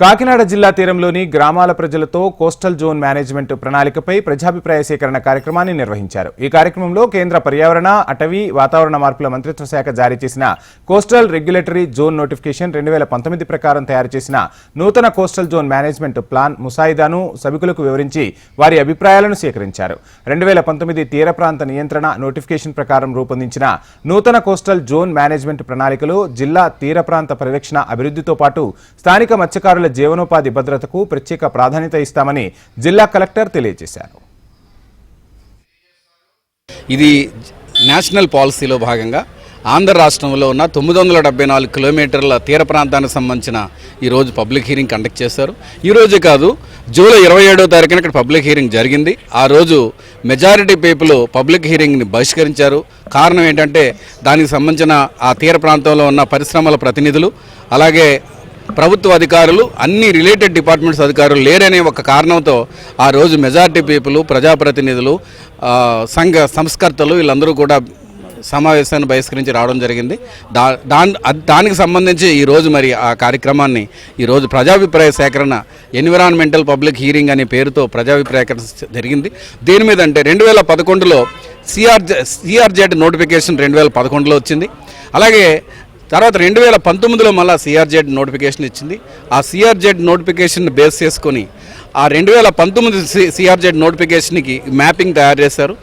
కాకినాడ జిల్లా తీరంలోని గ్రామాల ప్రజలతో కోస్టల్ జోన్ మేనేజ్మెంట్ ప్రణాళికపై ప్రజాభిప్రాయ సేకరణ కార్యక్రమాన్ని నిర్వహించారు. ఈ కార్యక్రమంలో కేంద్ర పర్యావరణ అటవీ వాతావరణ మార్పుల మంత్రిత్వ శాఖ జారీ చేసిన కోస్టల్ రెగ్యులేటరీ జోన్ నోటిఫికేషన్ రెండు వేల పంతొమ్మిది ప్రకారం తయారు చేసిన నూతన కోస్టల్ జోన్ మేనేజ్మెంట్ ప్లాన్ ముసాయిదాను సభికులకు వివరించి వారి అభిప్రాయాలను సేకరించారు. రెండు వేల పంతొమ్మిది తీర ప్రాంత నియంత్రణ నోటిఫికేషన్ ప్రకారం రూపొందించిన నూతన కోస్టల్ జోన్ మేనేజ్మెంట్ ప్రణాళికలో జిల్లా తీర ప్రాంత పరిరక్షణ అభివృద్ధితో పాటు స్థానిక మత్స్యకారుల జీవనోపాధి భద్రతకు ప్రత్యేక ప్రాధాన్యత ఇస్తామని జిల్లా కలెక్టర్ తెలియజేశారు. ఇది నేషనల్ పాలసీలో భాగంగా ఆంధ్ర రాష్ట్రంలో ఉన్న తొమ్మిది వందల డెబ్బై నాలుగు కిలోమీటర్ల తీర ప్రాంతానికి సంబంధించిన ఈరోజు పబ్లిక్ హీరింగ్ కండక్ట్ చేశారు. ఈరోజు కాదు జూలై ఇరవై ఏడో తారీఖున ఇక్కడ పబ్లిక్ హీరింగ్ జరిగింది. ఆ రోజు మెజారిటీ పీపుల్ పబ్లిక్ హీరింగ్ని బహిష్కరించారు. కారణం ఏంటంటే దానికి సంబంధించిన ఆ తీర ప్రాంతంలో ఉన్న పరిశ్రమల ప్రతినిధులు అలాగే ప్రభుత్వ అధికారులు అన్ని రిలేటెడ్ డిపార్ట్మెంట్స్ అధికారులు లేరనే ఒక కారణంతో ఆ రోజు మెజార్టీ పీపుల్ ప్రజాప్రతినిధులు సంఘ సంస్కర్తలు వీళ్ళందరూ కూడా సమావేశాన్ని బహిష్కరించి రావడం జరిగింది. దా దానికి సంబంధించి ఈరోజు మరి ఆ కార్యక్రమాన్ని ఈరోజు ప్రజాభిప్రాయ సేకరణ ఎన్విరాన్మెంటల్ పబ్లిక్ హీరింగ్ అనే పేరుతో ప్రజాభిప్రాయకరణ జరిగింది. దీని మీద అంటే రెండు వేల పదకొండులో సిఆర్జె సిఆర్జెడ్ నోటిఫికేషన్ రెండు వేల పదకొండులో వచ్చింది. అలాగే తర్వాత రెండు వేల పంతొమ్మిదిలో మళ్ళీ సిఆర్జెడ్ నోటిఫికేషన్ ఇచ్చింది. ఆ సిఆర్జెడ్ నోటిఫికేషన్ బేస్ చేసుకొని ఆ రెండు వేల పంతొమ్మిది సిఆర్జెడ్ నోటిఫికేషన్కి మ్యాపింగ్ తయారు చేశారు.